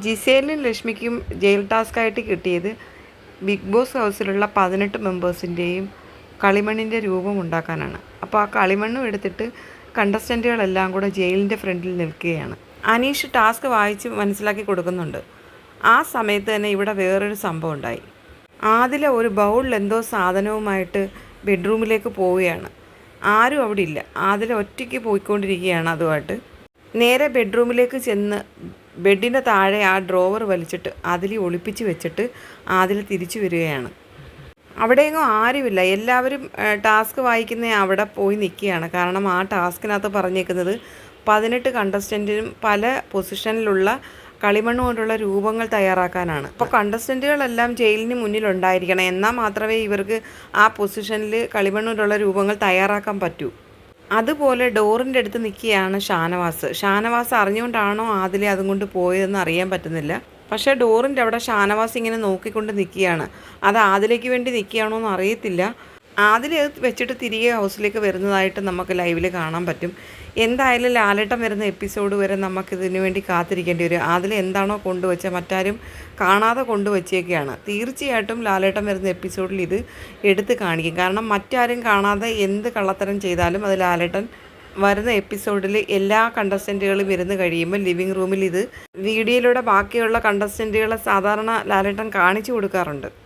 ജിസേലിനും ലക്ഷ്മിക്കും jail ടാസ്ക്കായിട്ട് കിട്ടിയത് big boss ഹൗസിലുള്ള പതിനെട്ട് മെമ്പേഴ്സിന്റെയും കളിമണ്ണിന്റെ രൂപം ഉണ്ടാക്കാനാണ്. അപ്പോൾ ആ കളിമണ്ണും എടുത്തിട്ട് കണ്ടസ്റ്റന്റുകളെല്ലാം കൂടെ ജയിലിന്റെ ഫ്രണ്ടിൽ നിൽക്കുകയാണ്. അനീഷ് ടാസ്ക് വായിച്ച് മനസ്സിലാക്കി കൊടുക്കുന്നുണ്ട്. ആ സമയത്ത് തന്നെ ഇവിടെ വേറൊരു സംഭവം ഉണ്ടായി. ആദില ഒരു ബൗളിൽ എന്തോ സാധനവുമായിട്ട് ബെഡ്റൂമിലേക്ക് പോവുകയാണ്. ആരും അവിടെ ഇല്ല. ആദില ഒറ്റയ്ക്ക് പോയിക്കൊണ്ടിരിക്കുകയാണ് അതുമായിട്ട്. നേരെ ബെഡ്റൂമിലേക്ക് ചെന്ന് ബെഡിന്റെ താഴെ ആ ഡ്രോവർ വലിച്ചിട്ട് അതിൽ ഒളിപ്പിച്ച് വെച്ചിട്ട് അതിൽ തിരിച്ചു വരികയാണ്. അവിടെയെങ്ങും ആരുമില്ല. എല്ലാവരും ടാസ്ക് വായിക്കുന്ന അവിടെ പോയി നിൽക്കുകയാണ്. കാരണം ആ ടാസ്കിനകത്ത് പറഞ്ഞേക്കുന്നത് പതിനെട്ട് കണ്ടസ്റ്റന്റിനും പല പൊസിഷനിലുള്ള കളിമണ്ണ് കൊണ്ടുള്ള രൂപങ്ങൾ തയ്യാറാക്കാനാണ്. അപ്പോൾ കണ്ടസ്റ്റന്റുകളെല്ലാം ജയിലിന് മുന്നിലുണ്ടായിരിക്കണം. എന്നാൽ മാത്രമേ ഇവർക്ക് ആ പൊസിഷനിൽ കളിമണ്ണ് കൊണ്ടുള്ള രൂപങ്ങൾ തയ്യാറാക്കാൻ പറ്റൂ. അതുപോലെ ഡോറിന്റെ അടുത്ത് നിൽക്കുകയാണ് ഷാനവാസ്. ഷാനവാസ് അറിഞ്ഞുകൊണ്ടാണോ ആദിലെ അതും കൊണ്ട് പോയതെന്ന് അറിയാൻ പറ്റുന്നില്ല. പക്ഷേ ഡോറിന്റെ അവിടെ ഷാനവാസ് ഇങ്ങനെ നോക്കിക്കൊണ്ട് നിൽക്കുകയാണ്. അത് ആദിലേക്ക് വേണ്ടി നിൽക്കുകയാണോ എന്ന് അറിയത്തില്ല. ആദിലെ അത് വെച്ചിട്ട് തിരികെ ഹൗസിലേക്ക് വരുന്നതായിട്ട് നമുക്ക് ലൈവിൽ കാണാൻ പറ്റും. എന്തായാലും ലാലേട്ടം വരുന്ന എപ്പിസോഡ് വരെ നമുക്കിതിനു വേണ്ടി കാത്തിരിക്കേണ്ടി വരും. അതിൽ എന്താണോ കൊണ്ടുവച്ച മറ്റാരും കാണാതെ കൊണ്ടുവച്ചേക്കെയാണ്. തീർച്ചയായിട്ടും ലാലേട്ടം വരുന്ന എപ്പിസോഡിൽ ഇത് എടുത്ത് കാണിക്കും. കാരണം മറ്റാരും കാണാതെ എന്ത് കള്ളത്തരം ചെയ്താലും അത് ലാലേട്ടൻ വരുന്ന എപ്പിസോഡിൽ എല്ലാ കണ്ടസ്റ്റന്റുകളും ഇരുന്ന് കഴിയുമ്പോൾ ലിവിങ് റൂമിൽ ഇത് വീഡിയോയിലൂടെ ബാക്കിയുള്ള കണ്ടസ്റ്റന്റുകളെ സാധാരണ ലാലേട്ടൻ കാണിച്ചു കൊടുക്കാറുണ്ട്.